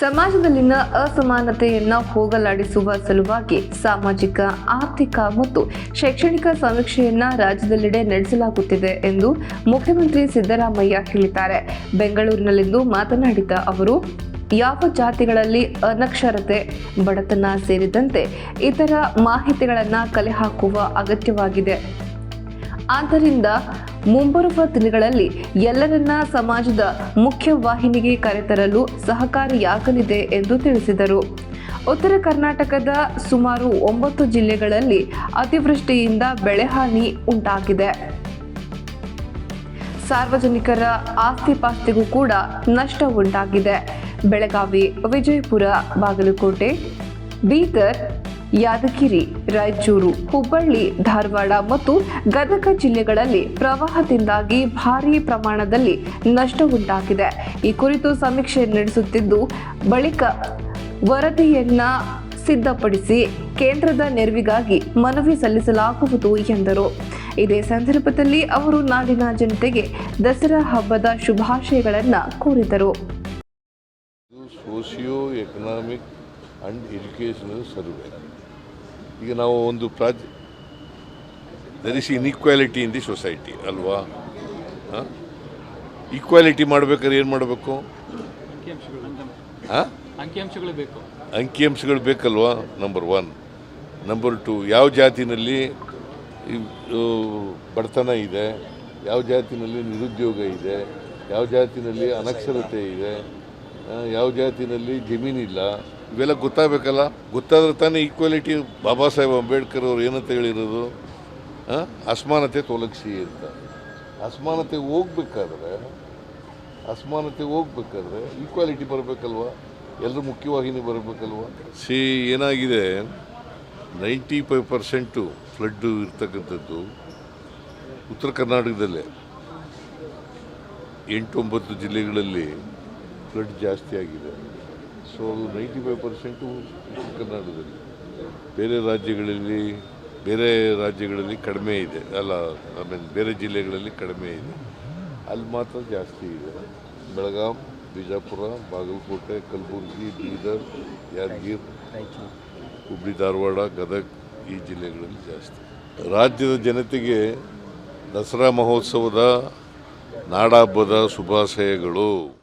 ಸಮಾಜದಲ್ಲಿನ ಅಸಮಾನತೆಯನ್ನು ಹೋಗಲಾಡಿಸುವ ಸಲುವಾಗಿ ಸಾಮಾಜಿಕ, ಆರ್ಥಿಕ ಮತ್ತು ಶೈಕ್ಷಣಿಕ ಸಮೀಕ್ಷೆಯನ್ನ ರಾಜ್ಯದೆಲ್ಲೆಡೆ ನಡೆಸಲಾಗುತ್ತಿದೆ ಎಂದು ಮುಖ್ಯಮಂತ್ರಿ ಸಿದ್ದರಾಮಯ್ಯ ಹೇಳಿದ್ದಾರೆ. ಬೆಂಗಳೂರಿನಲ್ಲಿಂದು ಮಾತನಾಡಿದ ಅವರು, ಯಾವ ಜಾತಿಗಳಲ್ಲಿ ಅನಕ್ಷರತೆ, ಬಡತನ ಸೇರಿದಂತೆ ಇತರ ಮಾಹಿತಿಗಳನ್ನು ಕಲೆ ಹಾಕುವ ಅಗತ್ಯವಾಗಿದೆ. ಆದ್ದರಿಂದ ಮುಂಬರುವ ದಿನಗಳಲ್ಲಿ ಎಲ್ಲರನ್ನ ಸಮಾಜದ ಮುಖ್ಯ ವಾಹಿನಿಗೆ ಕರೆತರಲು ಸಹಕಾರಿಯಾಗಲಿದೆ ಎಂದು ತಿಳಿಸಿದರು. ಉತ್ತರ ಕರ್ನಾಟಕದ ಸುಮಾರು ಒಂಬತ್ತು ಜಿಲ್ಲೆಗಳಲ್ಲಿ ಅತಿವೃಷ್ಟಿಯಿಂದ ಬೆಳೆಹಾನಿ ಉಂಟಾಗಿದೆ. ಸಾರ್ವಜನಿಕರ ಆಸ್ತಿ ಪಾಸ್ತಿಗೂ ಕೂಡ ನಷ್ಟ ಉಂಟಾಗಿದೆ. ಬೆಳಗಾವಿ, ವಿಜಯಪುರ, ಬಾಗಲಕೋಟೆ, ಬೀದರ್ ಯಾದಗಿರಿ, ರಾಯಚೂರು, ಹುಬ್ಬಳ್ಳಿ, ಧಾರವಾಡ ಮತ್ತು ಗದಗ ಜಿಲ್ಲೆಗಳಲ್ಲಿ ಪ್ರವಾಹದಿಂದಾಗಿ ಭಾರೀ ಪ್ರಮಾಣದಲ್ಲಿ ನಷ್ಟ ಉಂಟಾಗಿದೆ. ಈ ಕುರಿತು ಸಮೀಕ್ಷೆ ನಡೆಸುತ್ತಿದ್ದು, ಬಳಿಕ ವರದಿಯನ್ನ ಸಿದ್ಧಪಡಿಸಿ ಕೇಂದ್ರದ ನೆರವಿಗಾಗಿ ಮನವಿ ಸಲ್ಲಿಸಲಾಗುವುದು ಎಂದರು. ಇದೇ ಸಂದರ್ಭದಲ್ಲಿ ಅವರು ನಾಡಿನ ಜನತೆಗೆ ದಸರಾ ಹಬ್ಬದ ಶುಭಾಶಯಗಳನ್ನು ಕೋರಿದರು. Socio economic and educational survey ಈಗ ನಾವು ಒಂದು ಪ್ರಾಜ್ there is inequality in the society ಅಲ್ವಾ? ಈಕ್ವಾಲಿಟಿ ಮಾಡ್ಬೇಕಾದ್ರೆ ಏನು ಮಾಡಬೇಕು? ಹಾಂ? ಅಂಕಿಅಂಶಗಳು ಬೇಕು. ಅಂಕಿಅಂಶಗಳು ಬೇಕಲ್ವಾ? ನಂಬರ್ ಒನ್ ನಂಬರ್ ಟು ಯಾವ ಜಾತಿನಲ್ಲಿ ಬಡತನ ಇದೆ? ಯಾವ ಜಾತಿನಲ್ಲಿ ನಿರುದ್ಯೋಗ ಇದೆ? ಯಾವ ಜಾತಿನಲ್ಲಿ ಅನಕ್ಷರತೆ ಇದೆ? ಯಾವ ಜಾತಿನಲ್ಲಿ ಜಮೀನಿಲ್ಲ ಇವೆಲ್ಲ ಗೊತ್ತಾಗಬೇಕಲ್ಲ? ಗೊತ್ತಾದ್ರೆ ತಾನೇ ಈಕ್ವಾಲಿಟಿ ಬಾಬಾ ಸಾಹೇಬ್ ಅಂಬೇಡ್ಕರ್ ಅವ್ರು ಏನಂತ ಹೇಳಿರೋದು? ಅಸಮಾನತೆ ತೊಲಗಿಸಿ ಅಂತ. ಅಸಮಾನತೆ ಹೋಗ್ಬೇಕಾದ್ರೆ ಅಸಮಾನತೆ ಹೋಗ್ಬೇಕಾದ್ರೆ ಈಕ್ವಾಲಿಟಿ ಬರಬೇಕಲ್ವ? ಎಲ್ಲರೂ ಮುಖ್ಯವಾಹಿನಿ ಬರಬೇಕಲ್ವ? ಸಿ, ಏನಾಗಿದೆ? ನೈಂಟಿ ಫೈವ್ ಪರ್ಸೆಂಟು ಫ್ಲಡ್ಡು ಇರ್ತಕ್ಕಂಥದ್ದು ಉತ್ತರ ಕರ್ನಾಟಕದಲ್ಲೇ. ಎಂಟು ಒಂಬತ್ತು ಜಿಲ್ಲೆಗಳಲ್ಲಿ ಫ್ಲಡ್ ಜಾಸ್ತಿ ಆಗಿದೆ. ಸೊ ಅದು ನೈಂಟಿ ಫೈವ್ ಪರ್ಸೆಂಟು ಕರ್ನಾಟಕದಲ್ಲಿ. ಬೇರೆ ರಾಜ್ಯಗಳಲ್ಲಿ ಬೇರೆ ರಾಜ್ಯಗಳಲ್ಲಿ ಕಡಿಮೆ ಇದೆ. ಅಲ್ಲ ಐ ಮೀನ್ ಬೇರೆ ಜಿಲ್ಲೆಗಳಲ್ಲಿ ಕಡಿಮೆ ಇದೆ. ಅಲ್ಲಿ ಮಾತ್ರ ಜಾಸ್ತಿ ಇದೆ. ಬೆಳಗಾಂ, ಬಿಜಾಪುರ, ಬಾಗಲಕೋಟೆ, ಕಲಬುರಗಿ, ಬೀದರ್, ಯಾದಗಿರ್, ಹುಬ್ಳಿ, ಧಾರವಾಡ, ಗದಗ ಈ ಜಿಲ್ಲೆಗಳಲ್ಲಿ ಜಾಸ್ತಿ. ರಾಜ್ಯದ ಜನತೆಗೆ ದಸರಾ ಮಹೋತ್ಸವದ ನಾಡಹಬ್ಬದ ಶುಭಾಶಯಗಳು.